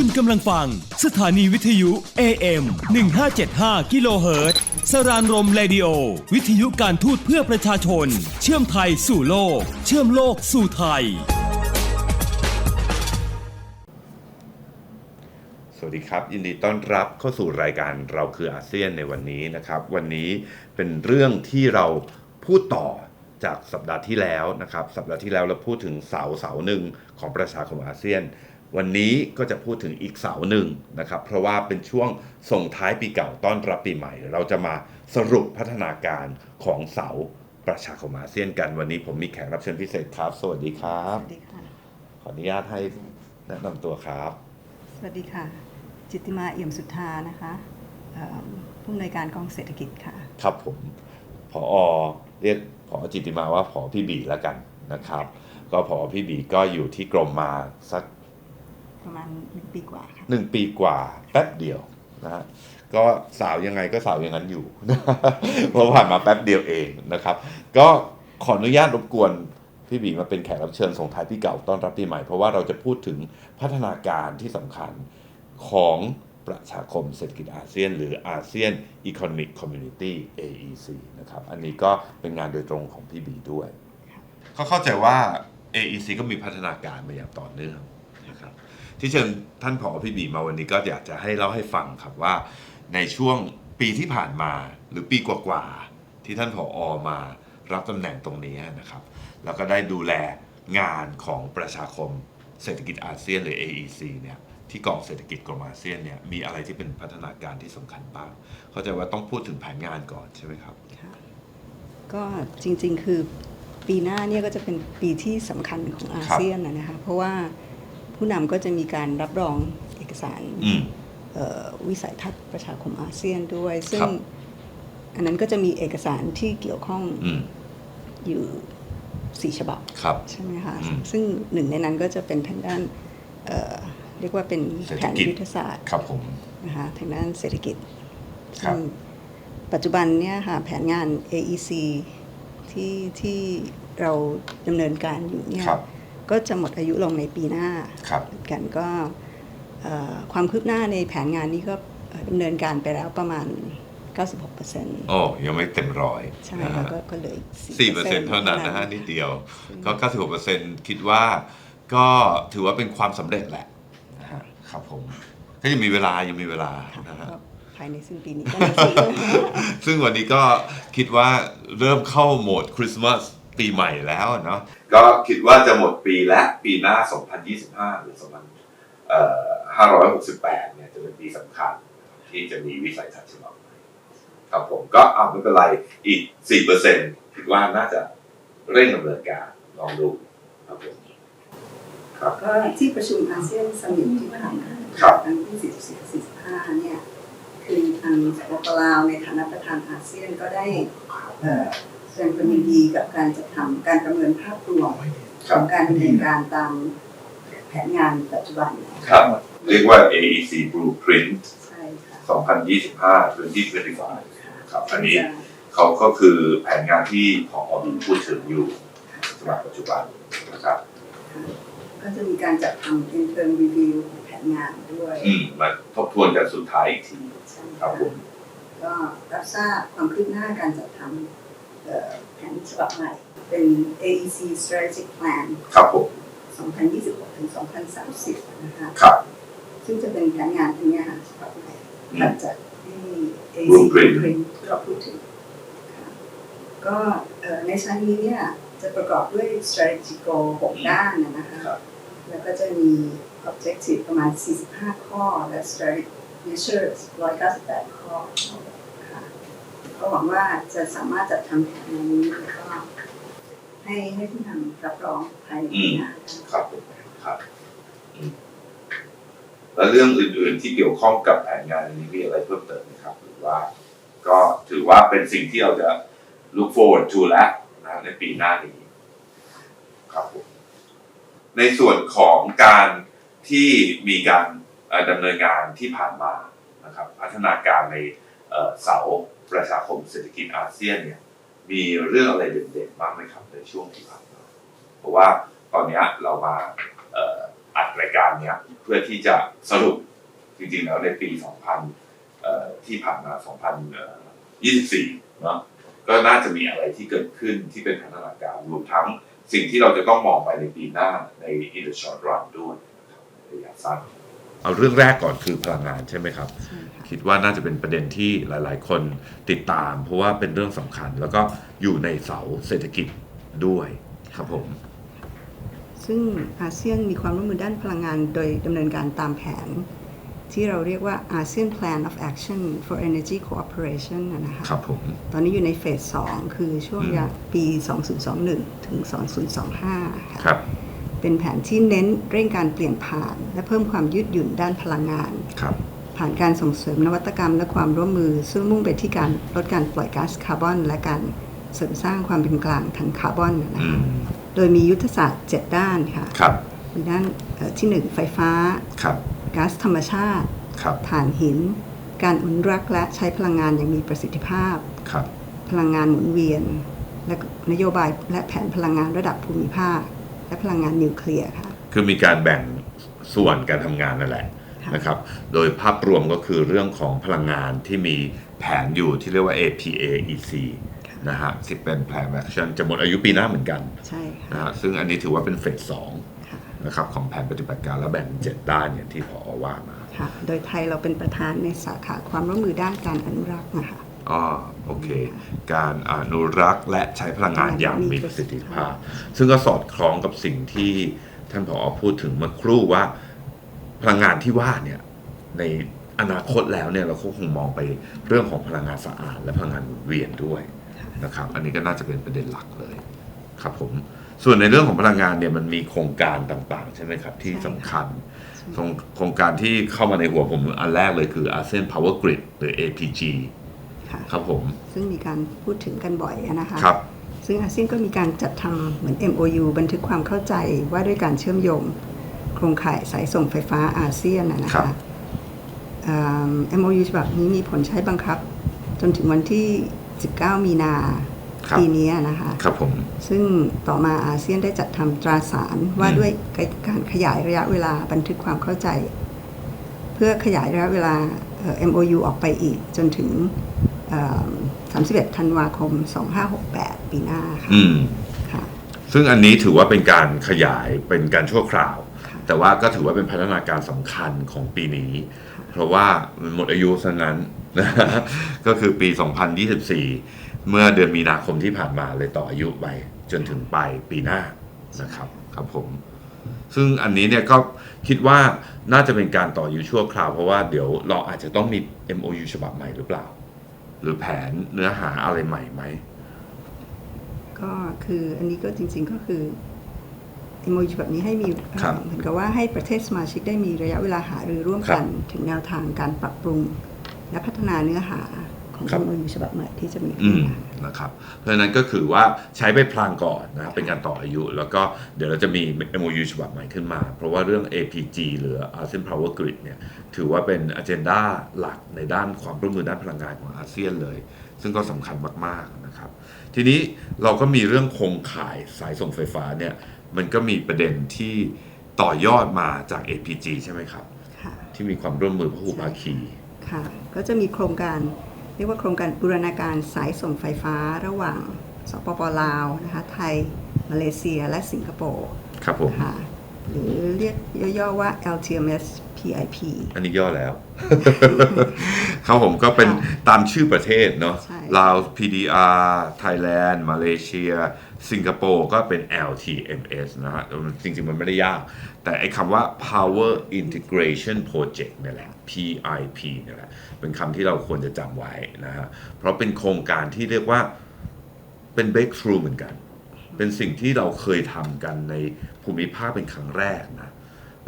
คุณกำลังฟัง สถานีวิทยุ AM 1575กิโลเฮิรตซ์สรานรมเรดิโอ วิทยุการทูตเพื่อประชาชน เชื่อมไทยสู่โลก เชื่อมโลกสู่ไทย สวัสดีครับ ยินดีต้อนรับเข้าสู่รายการเราคืออาเซียนในวันนี้นะครับ วันนี้เป็นเรื่องที่เราพูดต่อจากสัปดาห์ที่แล้วนะครับ สัปดาห์ที่แล้วเราพูดถึงเสาเสาหนึ่งของประชาคมอาเซียน วันนี้ก็จะพูดถึงอีกเสาหนึ่งนะครับ เพราะว่าเป็นช่วงส่งท้ายปีเก่าต้อนรับปีใหม่ เราจะมาสรุปพัฒนาการของเสาประชาคมอาเซียนกันวันนี้ผมมีแขกรับเชิญพิเศษครับ สวัสดีครับ สวัสดีค่ะ ขออนุญาตให้แนะนำตัวครับ สวัสดีค่ะ จิตติมาเอี่ยมสุทธานะคะเอ่อผู้อำนวยการกองเศรษฐกิจค่ะ ครับผมผอเรียกผอจิตติมาว่าผอพี่บีแล้วกันนะครับ ก็ผอพี่บีก็อยู่ที่กรมมาสัก ประมาณหนึ่งปีกว่าค่ะหนึ่งปีกว่าแป๊บเดียวนะฮะก็สาวยังไงก็สาวอย่างนั้นอยู่ เพราะผ่านมาแป๊บเดียวเองนะครับ ก็ขออนุญาตรบกวนพี่บีมาเป็นแขกรับเชิญส่งท้ายปีเก่าต้อนรับปีใหม่ เพราะว่าเราจะพูดถึงพัฒนาการที่สำคัญของประชาคมเศรษฐกิจอาเซียน หรืออาเซียน Economic Community AEC นะครับ อันนี้ก็เป็นงานโดยตรงของพี่บีด้วย เขาเข้าใจว่า AEC ก็มีพัฒนาการมาอย่างต่อเนื่องนะครับ ที่เชิญท่านผอพี่บีมาวันนี้ก็อยากจะให้เล่าให้ฟังครับว่า ในช่วงปีที่ผ่านมาหรือปีกว่าๆที่ท่านผออมารับตำแหน่งตรงนี้นะครับ แล้วก็ได้ดูแลงานของประชาคมเศรษฐกิจอาเซียนหรือ AEC เนี่ยที่กองเศรษฐกิจกรมอาเซียนเนี่ยมีอะไรที่เป็นพัฒนาการที่สำคัญบ้างเข้าใจว่าต้องพูดถึงแผนงานก่อนใช่ไหมครับค่ะก็จริงๆคือปีหน้าเนี่ยก็จะเป็นปีที่สำคัญของอาเซียนนะนะคะเพราะว่า ผู้นำก็จะมีการรับรองเอกสารอืมเอ่อวิสัยทัศน์ประชาคมอาเซียนด้วย ซึ่ครังบอันนั้นก็จะมีเอกสารที่เกี่ยวข้องอืมอยู่สี่ฉบับ ครับ ใช่ไหมคะ อืมซึ่งหนึ่งในนั้นก็จะเป็นทางด้านเอ่อเรียกว่าเป็นเศรษแผฐนกิจ ยุทธศาสตร์ครับผม นะคะทางด้านเศรษฐกิจครับซึ่งปัจจุบันเนี่ยค่ะแผนงาน AEC ที่ที่เราดำเนินการอยู่เนี่ยครับ ก็จะหมดอายุลงในปีหน้าครับเหมือนกันก็เอ่อความคืบหน้าในแผนงานนี้ก็เอ่อดำเนินการไปแล้วประมาณ 96%โอ้ยังไม่เต็มร้อยใช่นะค่ะฮะก็ก็เหลยสี่เปอร์เซ็นต์เท่านั้นนะฮะนิดเดียว ก็ 96เปอร์เซ็นต์คิดว่าก็ถือว่าเป็นความสำเร็จแหละนะฮะครับผม ก็ยังมีเวลายังมีเวลาค่ะนะฮะก็ภายในสิ้นปีนี้ก็ในสี่เดือนซึ่งวันนี้ก็คิดว่าเริ่มเข้าโหมดคริสต์มาสปีใหม่แล้วอะเนาะ ก็คิดว่าจะหมดปีและปีหน้า 2025 หรือ 2568 เนี่ยจะเป็นปีสำคัญที่จะมีวิสัยทัศน์ฉบับใหม่ครับผมก็อ่าไม่เป็นไรอีก 4%คิดว่าน่าจะเร่งดำเนินการลองดูครับผมครับก็ที่ประชุมอาเซียนสมิตที่ผ่านมาครับครั้งที่44 45 เนี่ย คือทางสปปลาวในฐานะประธานอาเซียนก็ได้เอ่อแส ดงความยินดีกับการจัดทำการประเมินภาพรวมของการดำเนินการตามแผนงานปัจจุบันนะครับ เรียกว่า AEC Blueprint ใช่ค่ะ2025 2025ครับ อันนี้เขาก็คือแผนงานที่พอบีพูดถึงอยู่สำหรับปัจจุบันนะครับก็จะมีการจัดทำ intern review ของแผนงานด้วย อืมมาทบทวนกันสุดท้ายอีกทีใช่ครับผมก็รับทราบความคืบหน้าการจัดทำเอ่อ แผนฉบับใหม่ เป็น AEC Strategic Plan ครับผม2026ถึง2030 นะคะ ครับ ซึ่งจะเป็นแผนงานที่เนี่ยค่ะฉบับใหม่อืถัมดจากที่ AC Blueprint Blueprint ที่เราพูดถึงค่ะก็เอ่อในชั้นนี้เนี่ยจะประกอบด้วย strategy goal 6ด้านนะนะคะครับแล้วก็จะมี objective ประมาณ 45 ข้อ และ strategy measures 198 ข้อค่ะ ก็หวังว่าจะสามารถจัดทำแผนงานนี้แล้วก็ให้ให้ผู้นำรับรองภายในปีหน้าครับผมครับอืมแล้วเรื่องอื่นๆที่เกี่ยวข้องกับแผนงานนนี้มีอะไรเพิ่มเติมไหมครับ หรือว่า ก็ถือว่าเป็นสิ่งที่เราจะ look forward to แล้วนะในปีหน้านี้ครับผมในส่วนของการที่มีการเอ่อดำเนินงานที่ผ่านมานะครับ พัฒนาการในเอ่อเสา ประชาคมเศรษฐกิจอาเซียนเนี่ยมีเรื่องอะไรเด่นๆบ้างไหมครับในช่วงที่ผ่านมาเพราะว่าตอนนี้เรามาอัดรายการเนี้ยเพื่อที่จะสรุปจริงๆแล้วในปี 2000 ที่ผ่านมา 2024 เนาะก็น่าจะมีอะไรที่เกิดขึ้นที่เป็นพัฒนาการรวมทั้งสิ่งที่เราจะต้องมองไปในปีหน้าใน in the short run ด้วยนะครับในระยะสั้น เอาเรื่องแรกก่อนคือพลังงานใช่ไหมครับใช่ค่ะคิดว่าน่าจะเป็นประเด็นที่หลาย ๆ คนติดตาม เพราะว่าเป็นเรื่องสำคัญ แล้วก็อยู่ในเสาเศรษฐกิจด้วยครับผม ซึ่งอาเซียนมีความร่วมมือด้านพลังงานโดยดำเนินการตามแผน ที่เราเรียกว่า ASEAN Plan of Action for Energy Cooperation นะนะคะครับผม ตอนนี้อยู่ในเฟส 2 คือช่วงอืมยาปี 2021 ถึง 2025ค่ะ ครับ เป็นแผนที่เน้นเร่งการเปลี่ยนผ่าน และเพิ่มความยืดหยุ่นด้านพลังงาน ครับ ผ่านการส่งเสริมนวัตกรรมและความร่วมมือ ซึ่งมุ่งไปที่การลดการปล่อยก๊าซคาร์บอน และการเสริมสร้างความเป็นกลางทางคาร์บอนนะอืคะมโดยมียุทธศาสตร์ 7 ด้านค่ะ ครับ มีด้านเอ่อที่1 ไฟฟ้าครับ ก๊าซธรรมชาติ ครับ ถ่านหิน การอนุรักษ์และใช้พลังงานอย่างมีประสิทธิภาพ ครับ พลังงานหมุนเวียน และนโยบายและแผนพลังงานระดับภูมิภาค และพลังงานนิวเคลียร์ค่ะ คือมีการแบ่งส่วนการทำงานนั่นแหละค่ะ นะครับ โดยภาพรวมก็คือเรื่องของพลังงานที่มีแผนอยู่ที่เรียกว่า APAEC นะฮะที่เป็น Plan Action จะหมดอายุปีหน้าเหมือนกันใช่ค่ะนะฮะซึ่งอันนี้ถือว่าเป็นเฟสสองค่ะนะครับของแผนปฏิบัติการและแบ่งเป็นเจ็ดด้านอย่างที่พอว่ามา ค่ะ โดยไทยเราเป็นประธานในสาขาความร่วมมือด้านการอนุรักษ์นะคะ อ๋อโอเค การอนุรักษ์และใช้พลังงานอย่างมีประสิทธิภาพ ซึ่งก็สอดคล้องกับสิ่งที่ท่านผอพูดถึงเมื่อครู่ว่าพลังงานที่ว่าเนี่ยในอนาคตแล้วเนี่ยเราก็คงมองไปเรื่องของพลังงานสะอาด และพลังงานหมุนเวียนด้วยนะครับ อันนี้ก็น่าจะเป็นประเด็นหลักเลยครับผมส่วนในเรื่องของพลังงานเนี่ยมันมีโครงการต่างๆ ใช่ไหมครับ ที่ใช่ค่ะสำคัญโครงโครงการที่เข้ามาในหัวผมอันแรกเลยคือ ASEAN Power Grid หรือ APG ค่ะ ครับผม ซึ่งมีการพูดถึงกันบ่อยนะคะ ครับ ซึ่งอาเซียนก็มีการจัดทำเหมือน MOU บันทึกความเข้าใจว่าด้วยการเชื่อมโยงโครงข่ายสายส่งไฟฟ้าอาเซียนนะนะครัคะบ เอิ่ม MOU ฉบับนี้มีผลใช้บังคับ จนถึงวันที่ 19 มีนาครับ ปีนี้นะคะ ครับผม ซึ่งต่อมาอาเซียนได้จัดทำตราสารว่าอืม ด้วยการขยายระยะเวลาบันทึกความเข้าใจ เพื่อขยายระยะเวลาเอ่อ MOU ออกไปอีกจนถึงเอิ่ม 31ธันวาคม 2568 ปีหน้าค่ะอืม ค่ะ ซึ่งอันนี้ถือว่าเป็นการขยายเป็นการชั่วคราว ค่ะแต่ว่าก็ถือว่าเป็นพัฒนาการสำคัญของปีนี้ เพราะว่ามันหมดอายุซะงั้น ก็คือปี 2024 เมื่อเดือนมีนาคมที่ผ่านมาเลยต่ออายุไปจนถึงปลายปีหน้านะครับครับผม ซึ่งอันนี้เนี่ยก็คิดว่าน่าจะเป็นการต่ออายุชั่วคราว เพราะว่าเดี๋ยวเราอาจจะต้องมี MOU ฉบับใหม่หรือเปล่า หรือแผนเนื้อหาอะไรใหม่ไหม ก็คืออันนี้ก็จริง ๆก็คือ MOU แบบนี้ให้มีครับเหมือนกับว่าให้ประเทศสมาชิกได้มีระยะเวลาหารือร่วมกันถึงแนวทางการปรับปรุง และพัฒนาเนื้อหาของครับ MOU ฉบับใหม่ที่จะมีอืขึ้นมมา นะครับ เพราะฉะนั้นก็คือว่าใช้ไปพลางก่อนนะครับเป็นการต่ออายุ แล้วก็เดี๋ยวเราจะมี MOU ฉบับใหม่ขึ้นมา เพราะว่าเรื่อง APG หรือ ASEAN Power Grid เนี่ยถือว่าเป็นอ g e n d a หลักในด้านความร่วมมือด้านพลังงานของอาเซียนเลย ซึ่งก็สำคัญมากๆนะครับ ทีนี้เราก็มีเรื่องโครงข่ายสายส่งไฟฟ้าเนี่ยมันก็มีประเด็นที่ต่อยอดมาจาก APG ใช่ไหมครับค่ะที่มีความร่วมมือพหุภาคี ค่ะ ก็จะมีโครงการ เรียกว่าโครงการบูรณาการสายส่งไฟฟ้าระหว่างสปปลาวนะคะไทย มาเลเซียและสิงคโปร์ครับผมค่ะหรือเรียกย่อๆว่า LTMS PIP อันนี้ย่อแล้ว ครับผมก็เป็นค่ะตามชื่อประเทศเนาะใช่ลาว PDR ไทยแลนด์ มาเลเซีย สิงคโปร์ก็เป็น LTMS นะฮะจริงๆ มันไม่ได้ยาก แต่ไอ้คำว่า Power Integration Project เนี่ยแหละ PIP เนี่ยแหละ เป็นคำที่เราควรจะจำไว้นะฮะ เพราะเป็นโครงการที่เรียกว่าเป็น breakthrough เหมือนกัน เป็นสิ่งที่เราเคยทำกันในภูมิภาคเป็นครั้งแรกนะ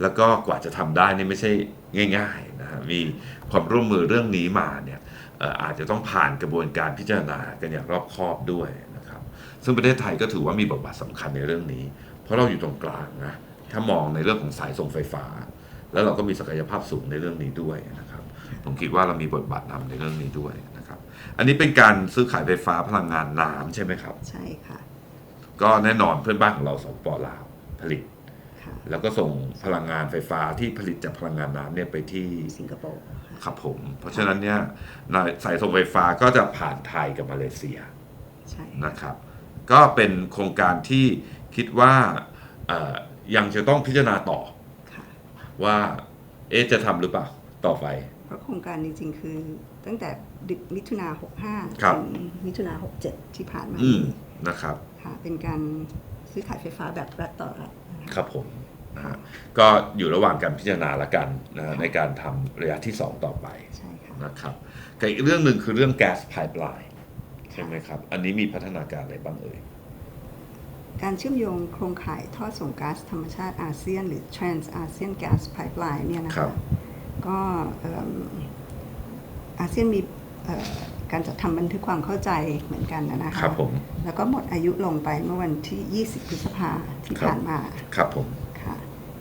แล้วก็กว่าจะทำได้นี่ไม่ใช่ง่ายๆนะฮะ มีความร่วมมือเรื่องนี้มาเนี่ยอาจจะต้องผ่านกระบวนการพิจารณากันอย่างรอบคอบด้วย ซึ่งประเทศไทยก็ถือว่ามีบทบาทสำคัญในเรื่องนี้ เพราะเราอยู่ตรงกลางนะถ้ามองในเรื่องของสายส่งไฟฟ้า แล้วเราก็มีศักยภาพสูงในเรื่องนี้ด้วยนะครับผมคิดว่าเรามีบทบาทนำในเรื่องนี้ด้วยนะครับ อันนี้เป็นการซื้อขายไฟฟ้าพลังงานน้ำใช่ไหมครับ ใช่ค่ะ ก็แน่นอนเพื่อนบ้านของเราสปปลาวผลิตค่ะแล้วก็ส่งพลังงานไฟฟ้าที่ผลิตจากพลังงานน้ำเนี่ยไปที่สิงคโปร์ครับผม เพราะฉะนั้นเนี่ยสายส่งไฟฟ้าก็จะผ่านไทยกับมาเลเซียใช่นะครับ ก็เป็นโครงการที่คิดว่าเอ่อยังจะต้องพิจารณาต่อค่ะว่าเอ๊ะจะทำหรือเปล่าต่อไป เพราะโครงการจริงๆ คือตั้งแต่มิถุนา65ครับถึงมิถุนา67 ที่ผ่านมาอืมนี้นะครับค่ะเป็นการซื้อขายไฟฟ้าแบบรัฐต่อรัฐนะคะครับผมนะฮะก็อยู่ระหว่างการพิจารณาละกันนะฮะในการทำระยะที่ 2 ต่อไปใช่ค่ะนะครับกับอีกเรื่องหนึ่งคือเรื่องแก๊สไพ p e ไลน์ ใช่ไหมครับ อันนี้มีพัฒนาการอะไรบ้างเอ่ย การเชื่อมโยงโครงข่ายทอดส่งก๊าซธรรมชาติอาเซียน หรือ Trans ASEAN Gas Pipeline เนี่ยนะครัคะบ ก็เอิ่มอาเซียนมีเอ่อการจัดทำบันทึกความเข้าใจเหมือนกันนะนะคะครับผม แล้วก็หมดอายุลงไปเมื่อวันที่ 20 พฤษภาที่ครับ ผ่านมาครับผม ค่ะ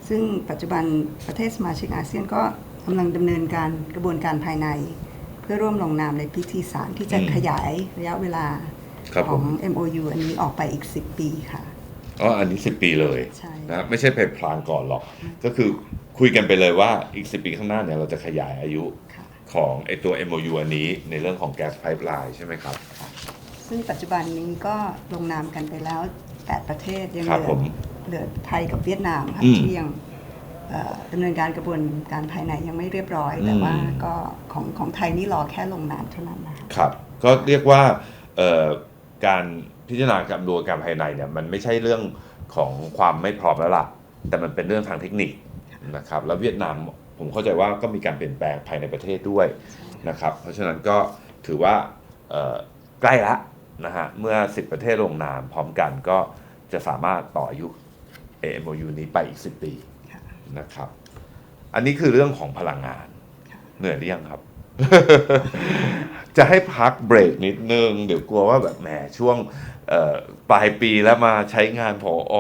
ซึ่งปัจจุบันประเทศสมาชิกอาเซียนก็กำลังดำเนินการกระบวนการภายในเพื่อร่วมลงนามในพิธีสารที่จะอืมขยายระยะเวลาครับขผองม MOU อันนี้ออกไปอีก 10 ปีค่ะ อ๋ออันนี้ 10 ปีเลยใช่ นะไม่ใช่ไปพลางก่อนหรอก ก็คือคุยกันไปเลยว่าอีก 10 ปีข้างหน้าเนี่ยเราจะขยายอายุค่ะ ของไอตัว MOU อันนี้ในเรื่องของแก๊สไพ p e ไลน์ใช่ไหมครับ ซึ่งปัจจุบันนี้ก็ลงนามกันไปแล้ว 8 ประเทศยังครัเหบลืผอมเหลือไทยกับเวียดนามค่ะอืม ที่ยังเอ่อ ดำเนินการกระบวนการภายในยังไม่เรียบร้อย แต่อืมว่าก็ของของไทยนี่รอแค่ลงนามเท่านั้นนะคะครับ ก็เรียกว่าเอ่อการพิจารณาการดูการภายในเนี่ยมันไม่ใช่เรื่องของความไม่พร้อมแล้วล่ะ แต่มันเป็นเรื่องทางเทคนิคนะครับ แล้วเวียดนามผมเข้าใจว่าก็มีการเปลี่ยนแปลงภายในประเทศด้วยนะครับ เพราะฉะนั้นก็ถือว่าเอ่อใกล้ละนะฮะเมื่อ 10 ประเทศลงนามพร้อมกันก็จะสามารถต่ออายุ AMOU นี้ไปอีก 10 ปีค่ะ นะครับ อันนี้คือเรื่องของพลังงานค่ะเหนื่อยหรือยังครับ จะให้พักเบรกนิดนึง เดี๋ยวกลัวว่าแบบแหมช่วงเอ่อปลายปีแล้วมาใช้งานผออ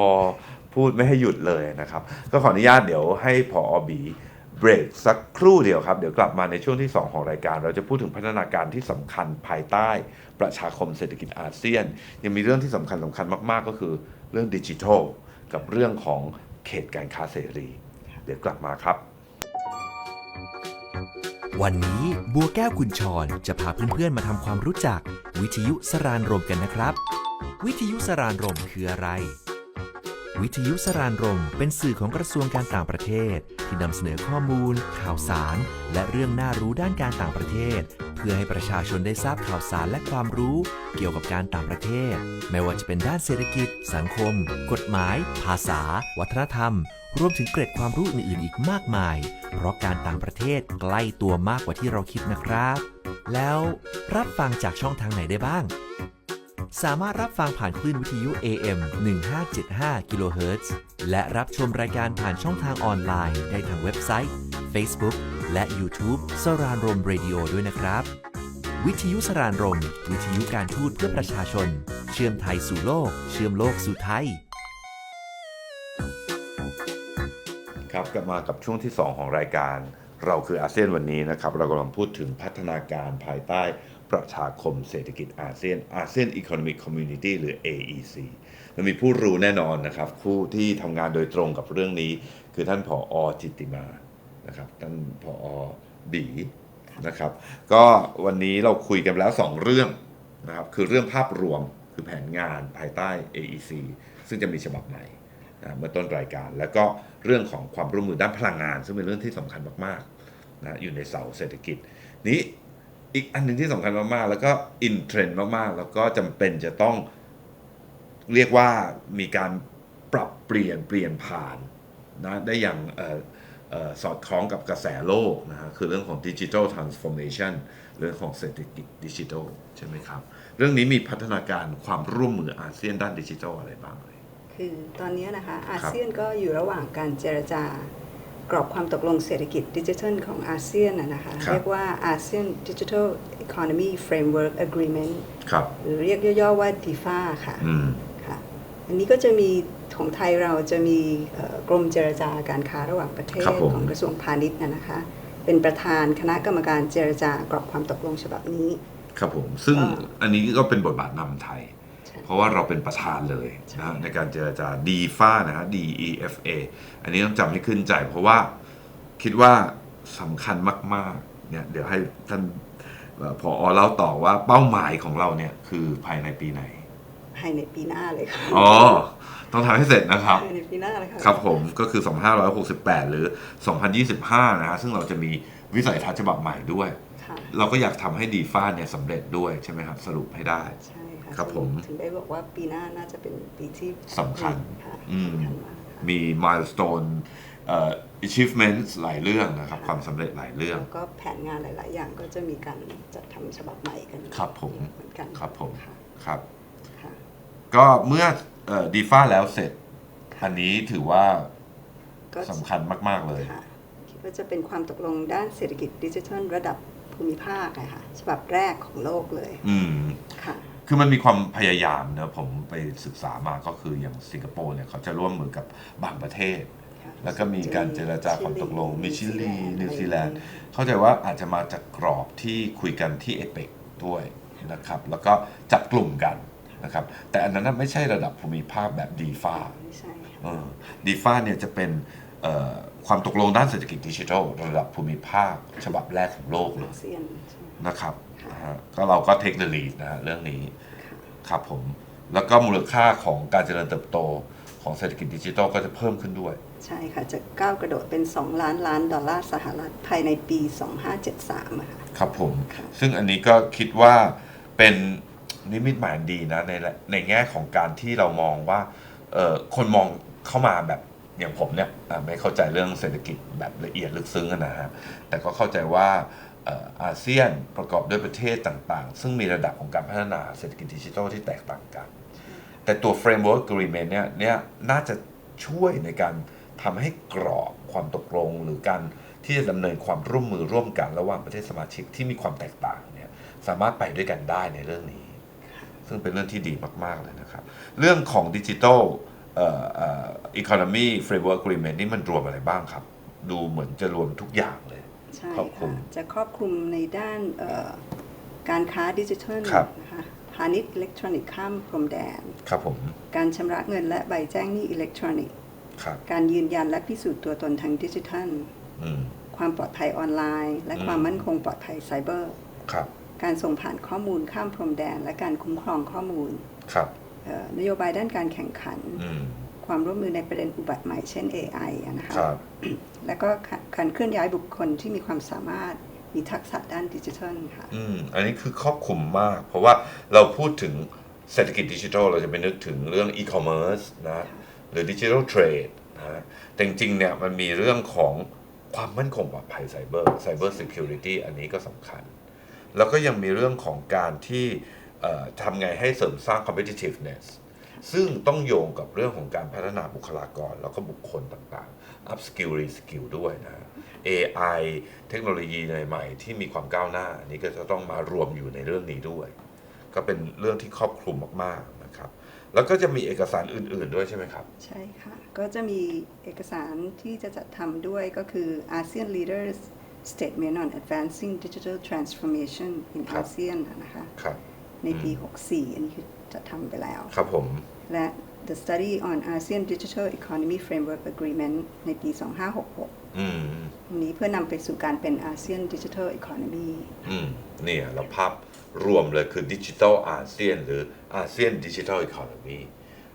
พูดไม่ให้หยุดเลยนะครับ ก็ขออนุญาตเดี๋ยวให้ผออบีเบรกสักครู่เดียวครับ เดี๋ยวกลับมาในช่วงที่ 2 ของรายการ เราจะพูดถึงพัฒนาการที่สำคัญภายใต้ประชาคมเศรษฐกิจอาเซียน ยังมีเรื่องที่สำคัญสำคัญมาก ๆ ก็คือเรื่องดิจิทัล กับเรื่องของเขตการค้าเสรีเดี๋ยวกลับมาครับ วันนี้บัวแก้วคุณชรจะพาเพื่อนๆมาทำความรู้จัก วิทยุสรานรมกันนะครับ วิทยุสรานรมคืออะไร วิทยุสรานรมเป็นสื่อของกระทรวงการต่างประเทศ ที่นำเสนอข้อมูล ข่าวสาร และเรื่องน่ารู้ด้านการต่างประเทศ เพื่อให้ประชาชนได้ทราบข่าวสารและความรู้ เกี่ยวกับการต่างประเทศ ไม่ว่าจะเป็นด้านเศรษฐกิจ สังคม กฎหมาย ภาษา วัฒนธรรม รวมถึงเกร็ดความรู้อื่นๆ อีกมากมาย เพราะการต่างประเทศใกล้ตัวมากกว่าที่เราคิดนะครับ แล้วรับฟังจากช่องทางไหนได้บ้าง สามารถรับฟังผ่านคลื่นวิทยุ AM 1575กิโลเฮิรตซ์และรับชมรายการผ่านช่องทางออนไลน์ ได้ทางเว็บไซต์ Facebook และ YouTube สรานรมเรดิโอด้วยนะครับ วิทยุสรานรม วิทยุการทูตเพื่อประชาชน เชื่อมไทยสู่โลก เชื่อมโลกสู่ไทย ครับกลับมากับช่วงที่ 2 ของรายการ เราคืออาเซียนวันนี้นะครับ เรากำลังพูดถึงพัฒนาการภายใต้ประชาคมเศรษฐกิจอาเซียนอาเซียนอีโคโนมิคคอมมูนิตี้หรือ AEC เรามีผู้รู้แน่นอนนะครับ ผู้ที่ทำงานโดยตรงกับเรื่องนี้ คือท่านผออจิตติมานะครับท่านผอบีนะครับ ก็วันนี้เราคุยกันแล้ว 2 เรื่องนะครับคือเรื่องภาพรวมคือแผนงานภายใต้ AEC ซึ่งจะมีฉบับใหม่นะเมื่อต้นรายการแล้วก็ เรื่องของความร่วมมือด้านพลังงาน ซึ่งเป็นเรื่องที่สำคัญมากๆนะอยู่ในเสาเศรษฐกิจ นี้อีกอันหนึ่งที่สำคัญมากๆ แล้วก็อินเทรนด์มากๆ แล้วก็จำเป็นจะต้องเรียกว่ามีการปรับเปลี่ยนเปลี่ยนผ่านนะได้อย่างออสอดคล้องกับกระแสโลกนะฮะคือเรื่องของดิจิทัลทรานส์ฟอร์เมชันเรื่องของเศรษฐกิจดิจิทัลใช่ไหมครับ เรื่องนี้มีพัฒนาการความร่วมมืออาเซียนด้านดิจิทัลอะไรบ้างเลย คือตอนนี้นะคะอาเซียนก็อยู่ระหว่างการเจรจากรอบความตกลงเศรษฐกิจดิจิทัลของอาเซียนนะนะคะครับเรียกว่าอาเซียนดิจิทัลอีโคโนมีเฟรมเวิร์กอะกรีเมนต์ครับหรือเรียกย่อๆว่า DIFA ค่ะอืมค่ะ อันนี้ก็จะมีของไทยเราจะมีเอ่อกรมเจรจาการค้าระหว่างประเทศครับผมของกระทรวงพาณิชย์นะนะคะเป็นประธานคณะกรรมการเจรจากรอบความตกลงฉบับนี้ ครับผม ซึ่งอ่าอันนี้ก็เป็นบทบาทนำไทยใช่เพ ราะว่าเราเป็นประธานเลยนะฮะในการเจรจา d f a นะฮะ D E F A อันนี้ต้องจำให้ขึ้นใจ เพราะว่าคิดว่าสำคัญมากๆเนี่ยเดี๋ยวให้ท่านเอ่อพอเล่าต่อว่าเป้าหมายของเราเนี่ยคือภายในปีไหน ภายในปีหน้าเลยค่ะอ๋อต้องทำให้เสร็จนะครับ ภายในปีหน้าเลยค่ะครับผมก็คือ 2568 หรือ 2025 นะฮะซึ่งเราจะมีวิสัยทัศน์ฉบับใหม่ด้วยค่ะเราก็อยากทำให้ดีฟ้าเนี่ยสำเร็จด้วยใช่ไหมครับ สรุปให้ได้ใช่ ค่ะครับผม ถึงได้บอกว่าปีหน้าน่าจะเป็นปีที่สำคัญค่ะอืมสำคัญมากค่ะมี milestone เอ่อ achievements หลายเรื่องนะครับ ความสำเร็จหลายเรื่อง แล้วก็แผนงานหลาย ๆ อย่างก็จะมีการจัดทำฉบับใหม่กันครับผม เหมือนกันครับผมค่ะครับ ค่ะ ก็เมื่อดีฟ้าแล้วเสร็จค่ะอันนี้ถือว่าก็สำคัญมาก ๆ เลย ค่ะคิดว่าจะเป็นความตกลงด้านเศรษฐกิจดิจิทัลระดับภูมิภาคนะคะฉบับแรกของโลกเลยอืม ค่ะ คือมันมีความพยายามเนอะผมไปศึกษามาก็คืออย่างสิงคโปร์เนี่ยเขาจะร่วมมือกับบางประเทศค่ะแล้วก็มีการเจรจาความตกลงมีชิลีนิวซีแลนด์อะไรเข้าใจว่าอาจจะมาจากกรอบที่คุยกันที่เอเปกด้วยนะครับแล้วก็จับกลุ่มกันนะครับแต่อันนั้นนะไม่ใช่ระดับภูมิภาคแบบดีฟ้าไม่ใช่ค่ะดีฟ้าเนี่ยจะเป็นเอ่อความตกลงด้านเศรษฐกิจดิจิทัล ระดับภูมิภาคฉบับแรกของโลกเลอายเซียนใช่ไหม นะครับค่ะ นะฮะก็เราก็เทคเด e ลีดนะฮะเรื่องนี้ครับผม แล้วก็มูลค่าของการเจริญเติบโตของเศรษฐกิจดิจิทัลก็จะเพิ่มขึ้นด้วย ใช่ค่ะ จะก้าวกระโดดเป็น 2 ล้านล้านดอลลาร์สหรัฐภายในปี 2573อะค่ะ ครับผม ค่ะ ซึ่งอันนี้ก็คิดว่าเป็นนิมิตหมายดีนะในในแง่ของการที่เรามองว่าเอ่อคนมองเข้ามาแบบอย่างผมเนี่ยอะไม่เข้าใจเรื่องเศรษฐกิจแบบละเอียดลึกซึ้งอะนะฮะแต่ก็เข้าใจว่าเอาเซียนประกอบด้วยประเทศต่างๆ ซึ่งมีระดับของการพัฒนาเศรษฐกิจดิจิทัลที่แตกต่างกัน แต่ตัว framework agreement เนี่ยเนี่ยน่าจะช่วยในการทำให้กรอบความตกลง หรือการที่จะดำเนินความร่วมมือร่วมกันระหว่างประเทศสมาชิกที่มีความแตกต่างเนี่ยสามารถไปด้วยกันได้ในเรื่องนี้ ซึ่งเป็นเรื่องที่ดีมาก ๆ เลยนะครับ เรื่องของดิจิทัลเอ่อเอ่อ economy framework agreement นี่มันรวมอะไรบ้างครับ ดูเหมือนจะรวมทุกอย่างเลย ใช่ครอบคลุค่ะม จะครอบคลุมในด้านเอ่อการค้าดิจิทัลครับ นะคะพาณิชย์อิเล็กทรอนิกส์ข้ามพรมแดน ครับผมการชำระเงินและใบแจ้งหนี้อิเล็กทรอนิกส์ ครับการยืนยันและพิสูจน์ตัวตนทางดิจิทัล อืม ความปลอดภัยออนไลน์ และอืม ความมั่นคงปลอดภัยไซเบอร์ ครับการส่งผ่านข้อมูลข้ามพรมแดน และการคุ้มครองข้อมูลครับเอ่อนโยบายด้านการแข่งขัน อืม ความร่วมมือในประเด็นอุบัติใหม่เช่น AI อะนะคะครับ แล้วก็การเคลื่อนย้ายบุคคลที่มีความสามารถมีทักษะด้านดิจิทัลค่ะ อืม อันนี้คือครอบคลุมมาก เพราะว่าเราพูดถึงเศรษฐกิจดิจิทัลเราจะไปนึกถึงเรื่องอีคอมเมิร์ซนะ หรือดิจิทัลเทรดนะ แต่จริงๆเนี่ยมันมีเรื่องของความมั่นคงปลอดภัยไซเบอร์ไซเบอร์ซิเคียวริตี้อันนี้ก็สำคัญ แล้วก็ยังมีเรื่องของการที่เอ่อทำไงให้เสริมสร้าง competitiveness ซึ่งต้องโยงกับเรื่องของการพัฒนาบุคลากร แล้วก็บุคคลต่างๆ up skill re skill ด้วยนะ AI เทคโนโลยีใหม่ๆที่มีความก้าวหน้าอันนี้ก็จะต้องมารวมอยู่ในเรื่องนี้ด้วย ก็เป็นเรื่องที่ครอบคลุมมากๆนะครับแล้วก็จะมีเอกสารอื่น ๆด้วยใช่ไหมครับ ใช่ค่ะ ก็จะมีเอกสารที่จะจัดทำด้วยก็คือ ASEAN Leaders Statement on Advancing Digital Transformation in ครับ ASEAN นะคะครับในปี 64 อันนี้คือ จะทำไปแล้ว ครับผม และ The Study on ASEAN Digital Economy Framework Agreement ในปี 2566อืมอันนี้เพื่อนำไปสู่การเป็น ASEAN Digital Economy อืมเนี่ยเราภาพรวมเลยคือดิจิทัลอาเซียนหรืออาเซียนดิจิทัลอีโคโนมี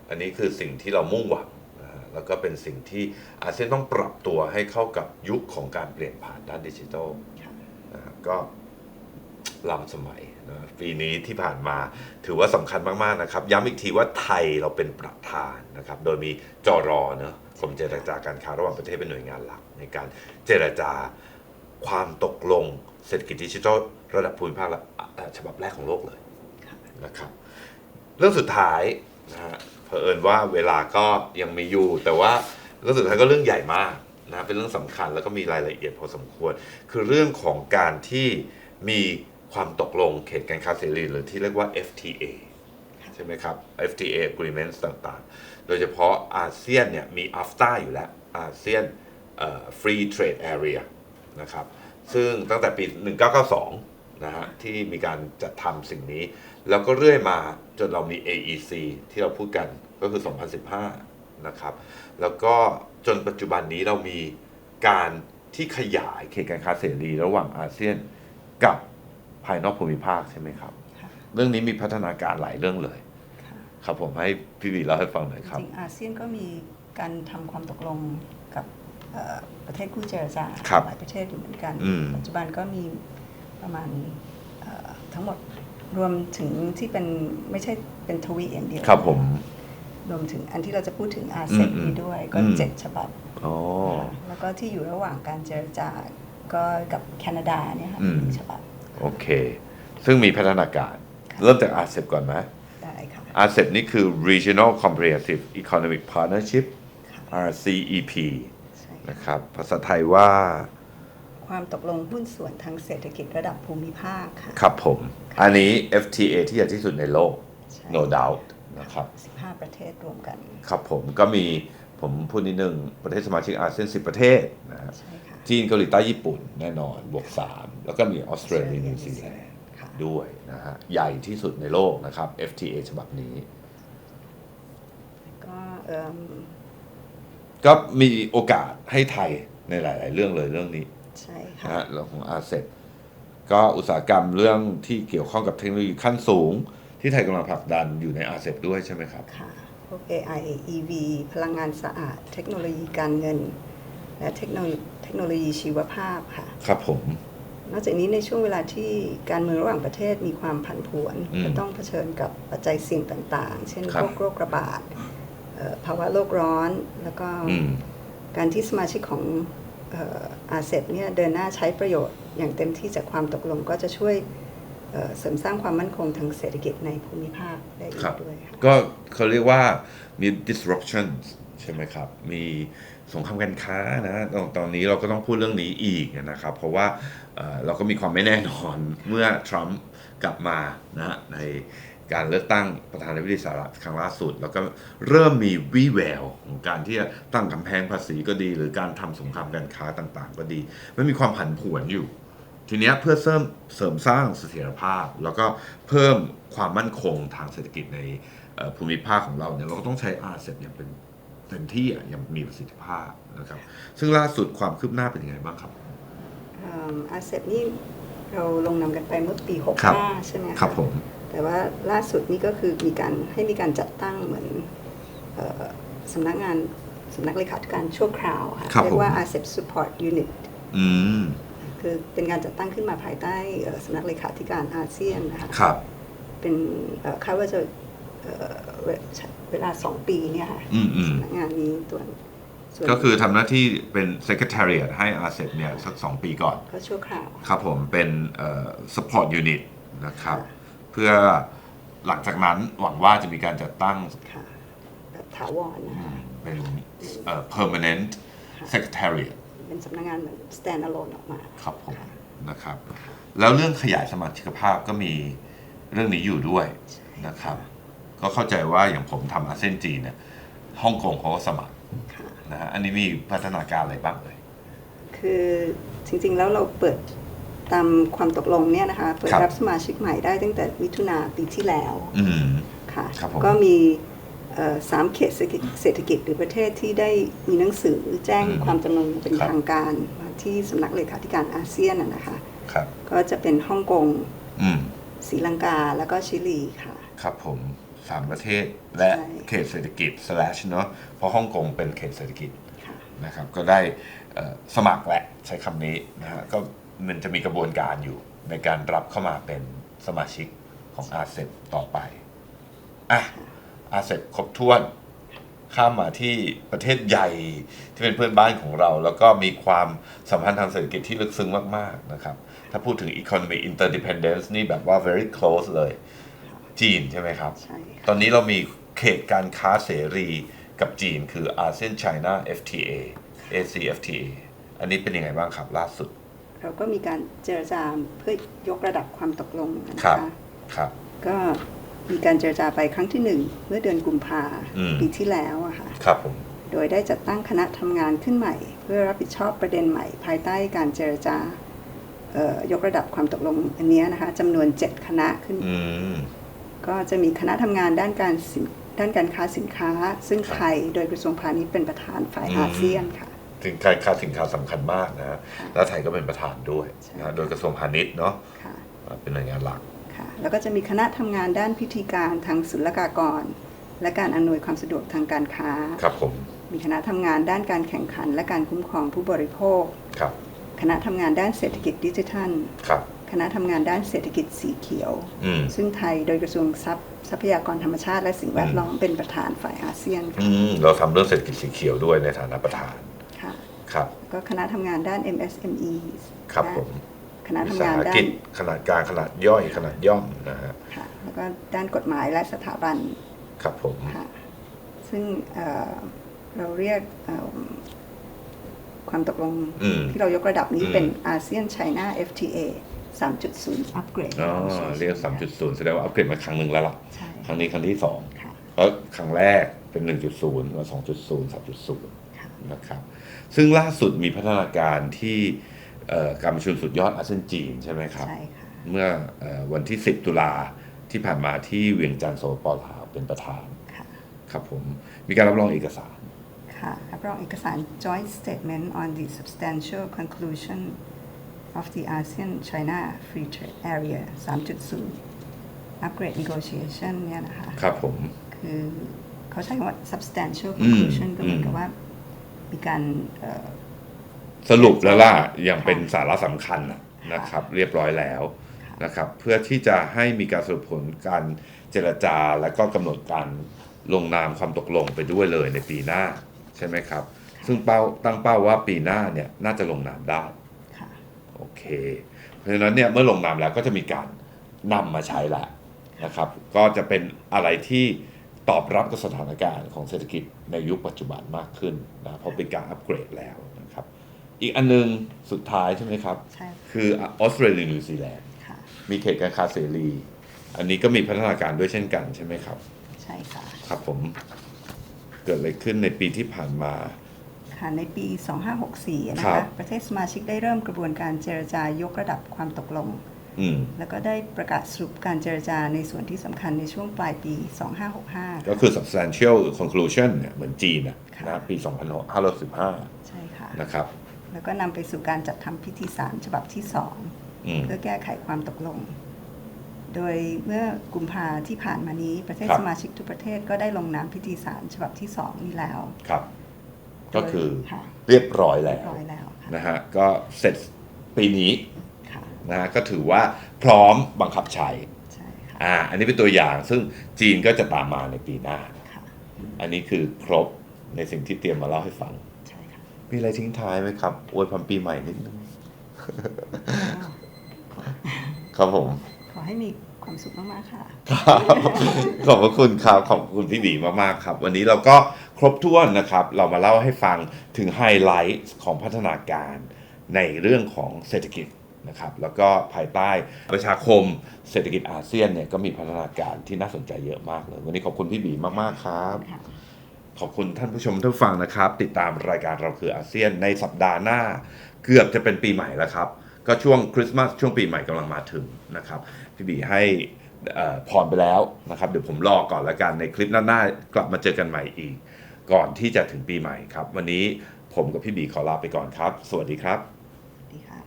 อันนี้คือสิ่งที่เรามุ่งหวังนะฮะแล้วก็เป็นสิ่งที่อาเซียนต้องปรับตัวให้เข้ากับยุคของการเปลี่ยนผ่านด้านดิจิทัลค่ะนะฮะก็ล้ำสมัยนะ ปีนี้ที่ผ่านมาถือว่าสำคัญมากๆนะครับ ย้ำอีกทีว่าไทยเราเป็นประธานนะครับ โดยมีจรอเนะกรมเจรจาการค้าระหว่างประเทศเป็นหน่วยงานหลัก ในการเจรจาความตกลงเศรษฐกิจดิจิทัลระดับภูมิภาคฉบับแรกของโลกเลยนะครับ เรื่องสุดท้ายนะฮะเผอิญว่าเวลาก็ยังมีอยู่ แต่ว่าเรื่องสุดท้ายก็เรื่องใหญ่มากนะเป็นเรื่องสำคัญแล้วก็มีรายละเอียดพอสมควร คือเรื่องของการที่มี ความตกลงเขตการค้าเสรีหรือที่เรียกว่า FTA ใช่ไหมครับ FTA agreements ต่างๆ โดยเฉพาะอาเซียนเนี่ยมี AFTA อยู่แล้วอาเซียน Free Trade Area นะครับ ซึ่งตั้งแต่ปี 1992 นะฮะที่มีการจัดทำสิ่งนี้ แล้วก็เรื่อยมาจนเรามี AEC ที่เราพูดกันก็คือ 2015 นะครับ แล้วก็จนปัจจุบันนี้เรามีการที่ขยายเขตการค้าเสรีระหว่างอาเซียนกับ ภายนอกภูมิภาคใช่ไหมครับค่ะเรื่องนี้มีพัฒนาการหลายเรื่องเลยค่ะครับผมให้พี่วีเล่าให้ฟังหน่อยครับจริงๆอาเซียนก็มีการทำความตกลงกับเอ่อประเทศคู่เจรจาครับหลายประเทศอยู่เหมือนกันอืมปัจจุบันก็มีประมาณเอ่อทั้งหมดรวมถึงที่เป็นไม่ใช่เป็นทวีอย่างเดียวครับผมรวมถึงอันที่เราจะพูดถึงอาเซียนอืมนี้ด้วยก็อืมเจ็ดฉบับอ๋อแล้วก็ที่อยู่ระหว่างการเจรจาก็กับแคนาดาเนี่ยค่ะอืมหนึ่งฉบับ โอเค ซึ่งมีพัฒนาการค่ะเริ่มจากอาเซบก่อนไหมได้ค่ะ อาเซบนี่คือ Regional Comprehensive Economic Partnership ค่ะ RCEP ใช่ค่ะนะครับ ภาษาไทยว่าความตกลงหุ้นส่วนทางเศรษฐกิจระดับภูมิภาคค่ะ ครับผม อันนี้ FTA ที่ใหญ่ที่สุดในโลก ใช่ no doubt นะครับ 15 ประเทศรวมกัน ครับผมก็มีผมพูดนิดนึง ประเทศสมาชิกอาเซียน 10 ประเทศนะฮะใช่ค่ะ จีนเกาหลีใต้ญี่ปุ่นแน่นอนบวก 3 แล้วก็มีออสเตรเลียนิวซีแลนด์ค่ะด้วยนะฮะ ใหญ่ที่สุดในโลกนะครับ FTA ฉบับนี้ ก็เอิ่มก็มีโอกาสให้ไทยในหลาย ๆ เรื่องเลยเรื่องนี้ใช่นะค่ะ ฮะเรื่องของอาเซก็อุตสาหกรรมเรื่องที่เกี่ยวข้องกับเทคโนโลยีขั้นสูง ที่ไทยกำลังผลักดันอยู่ในอาเซด้วยใช่ไหมครับ ค่ะพวก AI EV พลังงานสะอาด เทคโนโลยีการเงิน และเทคโนโลยีเทคโนโลยีชีวภาพค่ะ ครับผม นอกจากนี้ในช่วงเวลาที่การเมืองระหว่างประเทศมีความผันผวน อืมก็ต้องเผชิญกับปัจจัยเสี่ยงต่างๆ เช่นครับพวกโรคระบาดเอ่อภาวะโลกร้อน แล้วก็อืม การที่สมาชิกของอาเซเนี่ยเดินหน้าใช้ประโยชน์อย่างเต็มที่จากความตกลงก็จะช่วยเอ่อเสริมสร้างความมั่นคงทางเศรษฐกิจในภูมิภาคได้อีครักบ ด้วยค่ะ ก็เขาเรียกว่ามี disruption ใช่ไหมครับ มี สงครามการค้านะตอนตอนนี้เราก็ต้องพูดเรื่องนี้อีกนะครับ เพราะว่าเเราก็มีความไม่แน่นอนเมื่อทรัมป์กลับมานะในการเลือกตั้งประธานาธิบดีสหรัฐครั้งล่าสุด แล้วก็เริ่มมีวี่แววของการที่จะตั้งกำแพงภาษีก็ดี หรือการทำสงครามการค้าต่างๆ ก็ดีมันมีความผันผวนอยู่ ทีนี้เพื่อเสริมเสริมสร้างเสถียรภาพ แล้วก็เพิ่มความมั่นคงทางเศรษฐกิจในภูมิภาคของเราเนี่ยเราก็ต้องใช้อาเซอย่างเป็น เต็มที่อะอย่างมีประสิทธิภาพนะครับ ซึ่งล่าสุดความคืบหน้าเป็นยังไงบ้างครับอาเซนี่เราลงนำกันไปเมื่อปีครับ65ใช่ไหมะครับผมแต่ว่าล่าสุดนี่ก็คือมีการให้มีการจัดตั้งเหมือนเอ่อสำนักงานสำนักเลขาธิการชั่วคราวค่ะครับเรียกว่าผม ASEP Support Unit อืมคือเป็นการจัดตั้งขึ้นมาภายใต้เอ่อสำนักเลขาธิการอาเซียนนะคะครับเป็นเอ่อคาดว่าจะ เอ่อเวเวลาสองปีเนี่ยค่ะอืมอืมสำนักงานนี้ตัวนส่วนก็คือทำหน้าที่เป็น secretariat ให้อาเซเนี่ยสักสองปีก่อน ก็ชั่วคราว ครับผมเป็นเอ่อ support unit นะครับค่ะเพื่อหลังจากนั้นหวังว่าจะมีการจัดตั้งค่ะแบบถาวรนะอืคะมเป็นเอ่อ permanent secretariat เป็นสำนักงานเหมือน stand alone ออกมา ครับผมค่ะนะครับ แล้วเรื่องขยายสมาชิกภาพก็มีเรื่องนี้อยู่ด้วยนะครับ ก็เข้าใจว่าอย่างผมทำอาเซียนจีนเนี่ยฮ่องกงเขาก็สมัครค่ะ นะฮะอันนี้มีพัฒนาการอะไรบ้างเลย คือจริงๆ แล้วเราเปิดตามความตกลงเนี่ยนะคะ เปิดครับ รับสมาชิกใหม่ได้ตั้งแต่มิถุนาปีที่แล้วอืม ค่ะ ครับผม ก็มีเอ่อสามเขตเศรษฐกิจเศรษฐกิจหรือประเทศที่ได้มีหนังสือแจ้งอืมความจำนงเป็นครับทางการมาที่สำนักเลขาธิการอาเซียนนะนะคะ ครับ ก็จะเป็นฮ่องกงอืม ศรีลังกาแล้วก็ชิลีค่ะ ครับผม สามประเทศและใช่ เขตเศรษฐกิจ slash เนาะเพราะฮ่องกงเป็นเขตเศรษฐกิจ ค่ะ นะครับก็ได้เอ่อสมัครแหละใช้คำนี้นะฮะก็มันจะมีกระบวนการอยู่ในการรับเข้ามาเป็นสมาชิกของอาเซต่อไปอะอาเซครบถ้วน ข้ามมาที่ประเทศใหญ่ที่เป็นเพื่อนบ้านของเรา แล้วก็มีความสัมพันธ์ทางเศรษฐกิจที่ลึกซึ้งมาก ๆ นะครับ ถ้าพูดถึง economic interdependence นี่แบบว่า very close เลย จีนใช่ไหมครับ ใช่ค่ะตอนนี้เรามีเขตการค้าเสรีกับจีนคือ ASEAN China FTA ACFTA อันนี้เป็นยังไงบ้างครับล่าสุด เราก็มีการเจรจาเพื่อยกระดับความตกลงนะครัคะบ ครับ ก็มีการเจรจาไปครั้งที่หนึ่งเมื่อเดือนกุมภาอืม ปีที่แล้วอะค่ะ ครับผม โดยได้จัดตั้งคณะทำงานขึ้นใหม่ เพื่อรับผิดชอบประเด็นใหม่ ภายใต้การเจรจาเอ่อยกระดับความตกลงอันเนี้ยนะคะจำนวน 7 คณะขึ้นอืม ก็จะมีคณะทำงานด้านการสินด้านการค้าสินค้า ซึ่งครับไทยโดยกระทรวงพาณิชย์เป็นประธานฝ่ายอืมอาเซียนค่ะถึงการค้าสินค้าสำคัญมากนะฮะแล้วไทยก็เป็นประธานด้วยใช่นะฮะโดยกระทรวงพาณิชย์เนาะค่ะเป็นหน่วยงานหลักค่ะแล้วก็จะมีคณะทำงานด้านพิธีการทางศุลกากร และการอำนวยความสะดวกทางการค้าครับผมมีคณะทำงานด้านการแข่งขัน และการคุ้มครองผู้บริโภคครับคณะทำงานด้านเศรษฐกิจดิจิทัลครับ คณะทำงานด้านเศรษฐกิจสีเขียว อืม ซึ่งไทยโดยกระทรวงทรัพย์ทรัพยากรธรรมชาติและสิ่งแวดล้อมเป็นประธานฝ่ายอาเซียนอืค่ะมเราทำเรื่องเศรษฐกิจสีเขียวด้วยในฐานะประธานค่ะครับ แล้วก็คณะทำงานด้าน MSME ครับผมคณะวิทำสางานหด้ากินจขนาดกลางขนาดย่อยขนาดย่อมนะฮะค่ะแล้วก็ด้านกฎหมายและสถาบัน ครับผม ค่ะซึ่งเอ่อเราเรียกเอ่อความตกลงอืมที่เรายกระดับนี้อืม เป็นอาเซียนไชน่า FTA 3.0 อัปเกรดอ๋อเรียก 3.0 แสดงว่าอัปเกรดมาครั้งหนึ่งแล้วล่ะ ใช่ ครั้งนี้ครั้งที่สองค่ะเพราะครั้งแรกเป็น 1.0มา2.0 3.0ค่ะนะครับ ซึ่งล่าสุดมีพัฒนาการที่เอ่อการประชุมสุดยอดอาเซียนจีนใช่ไหมครับ ใช่ค่ะ เมื่อเออวันที่ 10 ตุลาที่ผ่านมาที่เวียงจันทร์โซปลาวเป็นประธานค่ะ ครับผม มีการรับรองเอกสาร ค่ะรับรองเอกสาร Joint Statement on the Substantial Conclusion of the ASEAN China Free Trade Area 3.0 Upgrade Negotiation เนี่ยนะคะครับผม คือเขาใช้คำว่า substantial อืม conclusion ก็เหมือนกับอืมว่า มีการเอ่อสรุปแล้วล่ะ อย่างค่ะเป็นสาระสำคัญน่ะนะครับ เรียบร้อยแล้วค่ะนะครับ เพื่อที่จะให้มีการสรุปผลการเจรจาและก็กำหนดการลงนามความตกลงไปด้วยเลยในปีหน้า ใช่ไหมครับ ซึ่งเป้าตั้งเป้าว่าปีหน้าเนี่ยน่าจะลงนามได้ค่ะ โอเค เพราะฉะนั้นเนี่ยเมื่อลงนามแล้วก็จะมีการนำมาใช้ละนะครับ ก็จะเป็นอะไรที่ตอบรับกับสถานการณ์ของเศรษฐกิจในยุคปัจจุบันมากขึ้นนะเพราะเป็นการอัปเกรดแล้วนะครับ อีกอันนึงสุดท้ายใช่ไหมครับ ใช่คือออสเตรเลียนิวซีแลนด์ค่ะ มีเขตการค้าเสรี อันนี้ก็มีพัฒนาการด้วยเช่นกันใช่ไหมครับ ใช่ค่ะ ครับผมเกิดอะไรขึ้นในปีที่ผ่านมา ค่ะในปี 2564 นะครัคะบ ประเทศสมาชิกได้เริ่มกระบวนการเจรจายกระดับความตกลง อืมแล้วก็ได้ประกาศสรุปการเจรจาในส่วนที่สำคัญในช่วงปลายปี 2565 ก็คือ substantial conclusion เนี่ยเหมือนจีนนะค่ะ นะปี 2515 ใช่ค่ะ นะครับ แล้วก็นำไปสู่การจัดทำพิธีสารฉบับที่ อืม 2 เพื่อแก้ไขความตกลง โดยเมื่อกุมภาที่ผ่านมานี้ประเทศครับ สมาชิกทุกประเทศก็ได้ลงนามพิธีสารฉบับที่ 2 นี้แล้ว ครับ ก็คือค่ะเรียบร้อยเรีแล้ยบวร้อยแล้วค่ะนะฮะก็เสร็จปีนี้ค่ะนะฮะก็ถือว่าพร้อมบังคับใช้ใช่ค่ะอ่าอันนี้เป็นตัวอย่างซึ่งจีนก็จะตามมาในปีหน้าค่ะอันนี้คือครบในสิ่งที่เตรียมมาเล่าให้ฟังใช่ค่ะมีอะไรทิ้งท้ายไหมครับอวยพรปีใหม่นิดนึงครับผม ขอให้มีความสุขมากๆค่ะครับขอบพระคุณครับ ขอบคุณพี่บีมากๆครับ วันนี้เราก็ ครบถ้วนนะครับ เรามาเล่าให้ฟังถึงไฮไลท์ของพัฒนาการในเรื่องของเศรษฐกิจนะครับ แล้วก็ภายใต้ประชาคมเศรษฐกิจอาเซียนเนี่ยก็มีพัฒนาการที่น่าสนใจเยอะมากเลย วันนี้ขอบคุณพี่บีมาก ๆ ครับค่ะขอบคุณท่านผู้ชมท่านผู้ฟังนะครับ ติดตามรายการเราคืออาเซียนในสัปดาห์หน้า เกือบจะเป็นปีใหม่แล้วครับ ก็ช่วงคริสต์มาสช่วงปีใหม่กำลังมาถึงนะครับ พี่บีให้เอ่อพรไปแล้วนะครับ เดี๋ยวผมรอก่อนละกันในคลิปหน้าๆกลับมาเจอกันใหม่อีก ก่อนที่จะถึงปีใหม่ครับ วันนี้ผมกับพี่บีขอลาไปก่อนครับ สวัสดีครับ สวัสดีค่ะ